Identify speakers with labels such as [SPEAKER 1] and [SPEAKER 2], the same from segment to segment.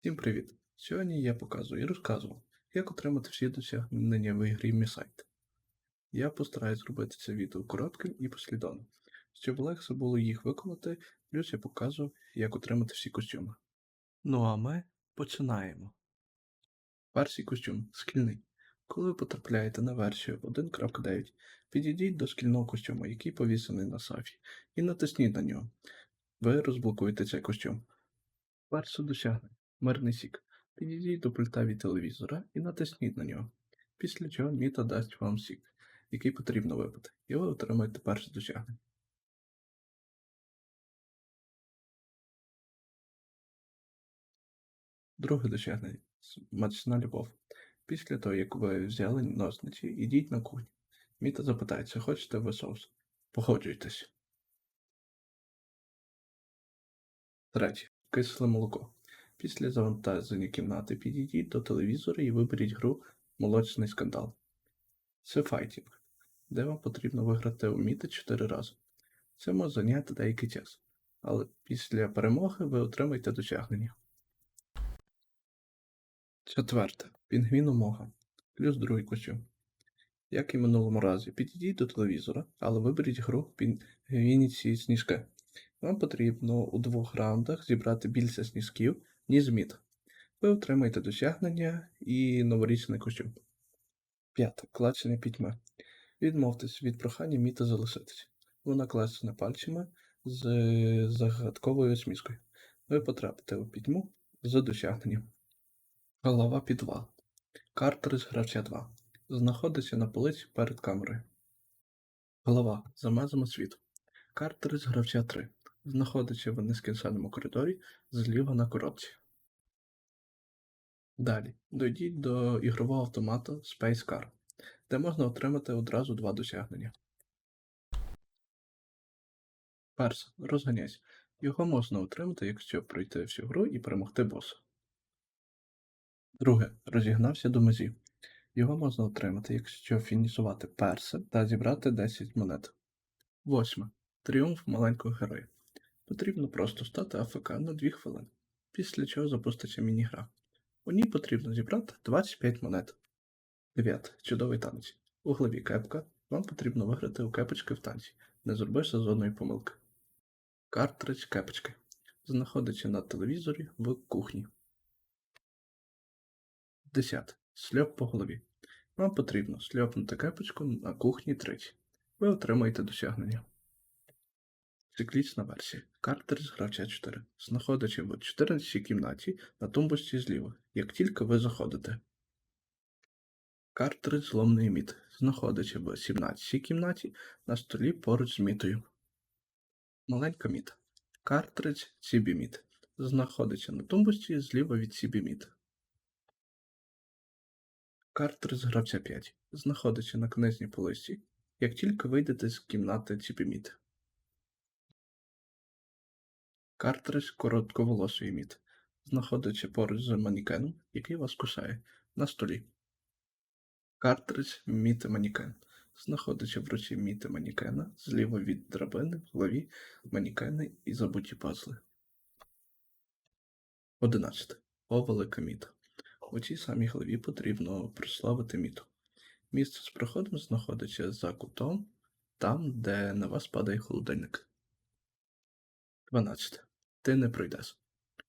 [SPEAKER 1] Всім привіт! Сьогодні я показую і розказував, як отримати всі досягнення в ігрі Місайт. Я постараюсь зробити це відео коротким і послідовним, щоб легше було їх виконати, плюс я покажу, як отримати всі костюми. Ну а ми починаємо. Перший костюм скільний. Коли ви потрапляєте на версію 1.9, підійдіть до шкільного костюму, який повісений на сафі, і натисніть на нього. Ви розблокуєте цей костюм. Перше досягнення. Мирний сік. Підійдіть до пульта від телевізора і натисніть на нього. Після чого Міта дасть вам сік, який потрібно випити, і ви отримаєте перше досягнення. Друге досягнення. Смачна любов. Після того, як ви взяли носниці, ідіть на кухню. Міта запитається, хочете ви соус? Погоджуйтесь. Третє. Кисле молоко. Після завантаження кімнати підійдіть до телевізора і виберіть гру Молочний скандал. Це файтінг, де вам потрібно виграти у Міти 4 рази. Це може зайняти деякий час, але після перемоги ви отримаєте досягнення. Четверте. Пінгвін умога. Плюс другий костюм. Як і в минулому разі, підійдіть до телевізора, але виберіть гру Пінгвініці сніжки. Вам потрібно у двох раундах зібрати більше сніжків, ніж мід. Ви отримаєте досягнення і новорічний костюм. П'яте. Клацання пітьми. Відмовтесь від прохання міта залишитись. Вона клацане пальцями з загадковою сміскою. Ви потрапите у пітьму за досягненням. Голова підвал. Картридж гравця 2. Знаходиться на полиці перед камерою. Голова за межами світу. Картридж гравця 3. Знаходиться в нескінченному коридорі зліва на коробці. Далі. Дойдіть до ігрового автомата Space Car, де можна отримати одразу два досягнення. Перше. Розганяйся. Його можна отримати, якщо пройти всю гру і перемогти боса. Друге. Розігнався до межі. Його можна отримати, якщо фінішувати перше та зібрати 10 монет. Восьме. Тріумф маленького героя. Потрібно просто стати АФК на 2 хвилини, після чого запуститься міні-гра. У ній потрібно зібрати 25 монет. 9. Чудовий танець. У главі кепка. Вам потрібно виграти у кепочки в танці, не зробивши жодної помилки. Картридж кепочки. Знаходиться на телевізорі в кухні. 10. Сльоп по голові. Вам потрібно сльопнути кепочку на кухні тричі. Ви отримаєте досягнення. Циклічна версія. Картридж гравця 4. Знаходиться в 14 кімнаті на тумбочці зліва, як тільки ви заходите. Картридж зломний мід. Знаходиться в 17 кімнаті на столі поруч з мітою. Маленька міт. Картридж мід. Знаходиться на тумбочці зліва від мід. Картридж гравця 5. Знаходиться на книжній полиці, як тільки вийдете з кімнати мід. Картридж коротковолосий мід. Знаходиться поруч з манікеном, який вас кусає, на столі. Картридж міти манікен. Знаходиться в руці міти манікена, зліва від драбини, в голові манікени і забуті пазли. 11. О велика міта. У цій самій главі потрібно прославити міту. Місце з проходом знаходиться за кутом, там, де на вас падає холодильник. 12. Ти не пройдеш.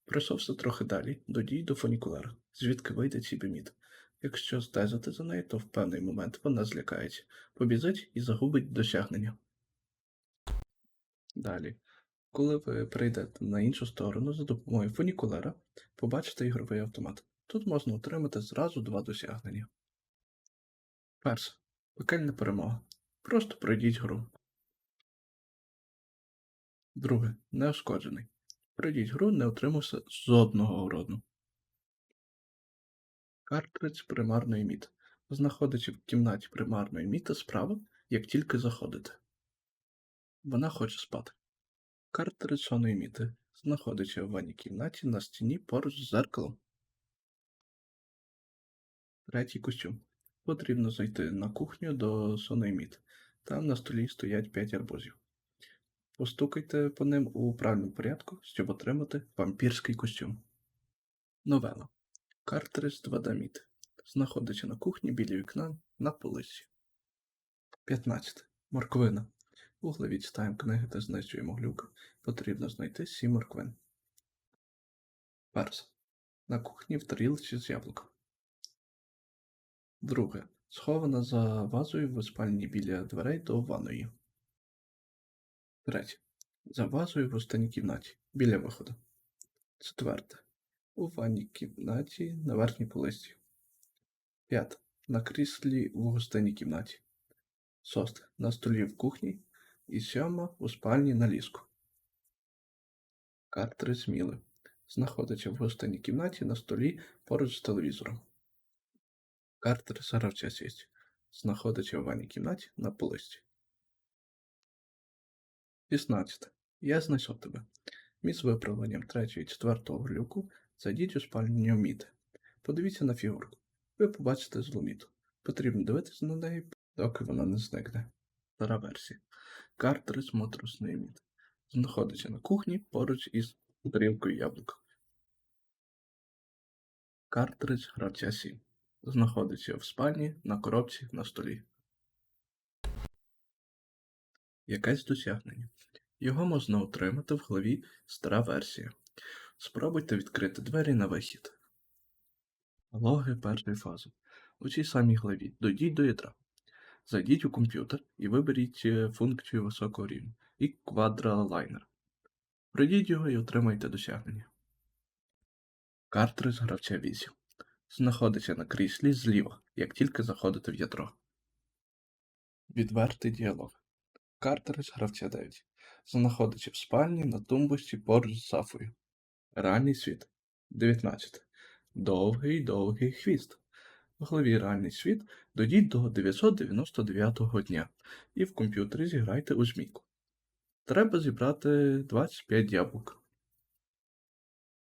[SPEAKER 1] Пройшовся трохи далі, додій до фунікулера, звідки вийде цібіміт. Якщо стежити за нею, то в певний момент вона злякається, побізить і загубить досягнення. Далі. Коли ви прийдете на іншу сторону за допомогою фунікулера, побачите ігровий автомат. Тут можна отримати зразу два досягнення. Перше. Пекельна перемога. Просто пройдіть гру. Друге. Неошкоджений. Пройдіть гру, не отримавши жодного уроду. Картридж примарної міт. Знаходиться в кімнаті примарної міти справа, як тільки заходите. Вона хоче спати. Картридж сонної міти. Знаходиться в ванній кімнаті на стіні поруч з зеркалом. Третій костюм. Потрібно зайти на кухню до сонної міт. Там на столі стоять 5 арбузів. Постукайте по ним у правильному порядку, щоб отримати вампірський костюм. Новела. Картридж 2D Знаходиться на кухні біля вікна на полиці. 15. Морквина. У главі читаємо книги та знищуємо глюк. Потрібно знайти 7 морквин. Перше. На кухні в тарілці з яблуком. Друге. Схована за вазою в спальні біля дверей до ванної. Третє. За вазою в останній кімнаті біля виходу. Четверте. У ванній кімнаті на верхній полиці. П'яте. На кріслі в гостинній кімнаті. Шосте. На столі в кухні. І сьома у спальні на ліжку. Картридж зміли. Знаходиться в гостинній кімнаті на столі поруч з телевізором. Картридж гравця сість. Знаходиться в ванній кімнаті на полиці. 16. Я знайшов тебе. Між виправленням 3 і 4 глюку зайдіть у спальню Міти. Подивіться на фігурку. Ви побачите злу міту. Потрібно дивитися на неї, доки вона не зникне. Стара версія. Картридж моторусної міти. Знаходиться на кухні поруч із тарілкою яблука. Картридж гравця 7. Знаходиться в спальні на коробці на столі. Якесь досягнення. Його можна отримати в главі Стара версія. Спробуйте відкрити двері на вихід. Логи першої фази. У цій самій главі дойдіть до ядра. Зайдіть у комп'ютер і виберіть е, функцію високого рівня і квадралайнер. Пройдіть його і отримайте досягнення. Картридж гравця 8. Знаходиться на кріслі зліва, як тільки заходите в ядро. Відвертий діалог. Картридж гравця 9. Знаходиться в спальні на тумбочці поруч з Сафою. Реальний світ. 19. Довгий довгий хвіст. В главі Реальний світ дойдіть до 999 дня і в комп'ютері зіграйте у змійку. Треба зібрати 25 яблук.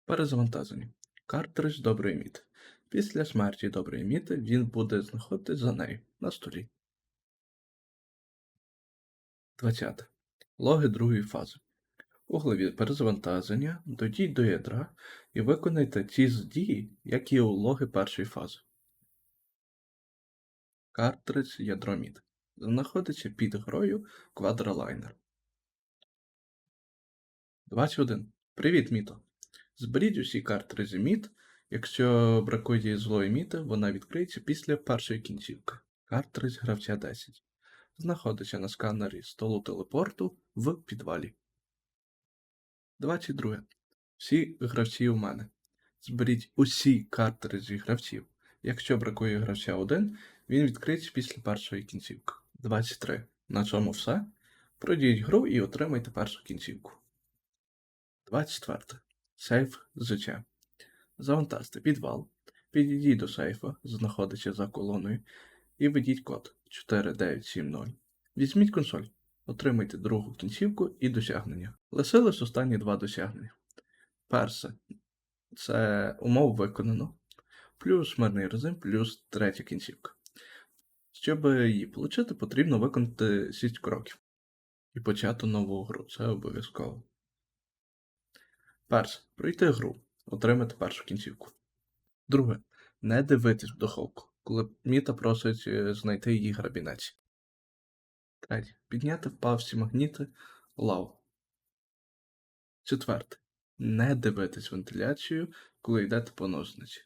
[SPEAKER 1] Перезавантаження. Картридж доброї міти. Після смерті доброї міти він буде знаходитись за нею на столі. 20. Логи другої фази. У главі перезавантаження дойдіть до ядра і виконайте ті ж дії, як і у логи першої фази. Картридж ядро мід. Знаходиться під грою квадралайнер. 21. Привіт, Міто. Зберіть усі картриджі мід. Якщо бракує злої міти, вона відкриється після першої кінцівки. Картридж гравця 10. Знаходиться на сканері столу телепорту в підвалі. 22. Всі гравці у мене. Зберіть усі картриджі гравців. Якщо бракує гравця 1, він відкриється після першої кінцівки. 23. На цьому все. Пройдіть гру і отримайте першу кінцівку. 24. Сейф життя. Завантажте підвал. Підійдіть до сейфа, знаходиться за колоною, і введіть код 4970. Візьміть консоль. Отримайте другу кінцівку і досягнення. Лишились останні два досягнення. Перше це умов виконано, плюс мирний режим, плюс третя кінцівка. Щоб її отримати, потрібно виконати 6 кроків і почати нову гру. Це обов'язково. Перше. Пройти гру. Отримати першу кінцівку. Друге. Не дивитись в духовку, коли Міта просить е, знайти її грабінець. Третє. Підняти в павсі магніти лаву. Четверте. Не дивитись вентиляцію, коли йдете по ножниці.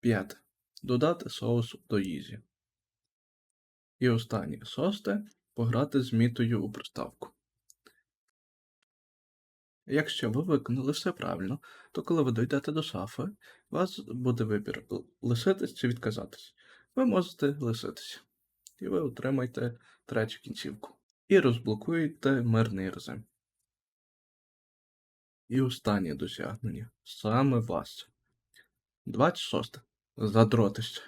[SPEAKER 1] П'яте. Додати соус до їжі. І останнє. Шосте. Пограти з мітою у приставку. Якщо ви виконали все правильно, то коли ви дійдете до шафи, у вас буде вибір лишитись чи відказатись. Ви можете лишитись. І ви отримаєте третю кінцівку. І розблокуєте мирний режим. І останнє досягнення. Саме важче. 26. Задротище.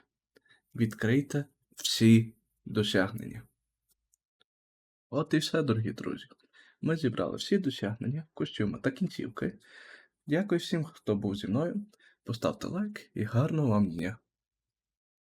[SPEAKER 1] Відкрийте всі досягнення. От і все, дорогі друзі. Ми зібрали всі досягнення, костюми та кінцівки. Дякую всім, хто був зі мною. Поставте лайк і гарного вам дня!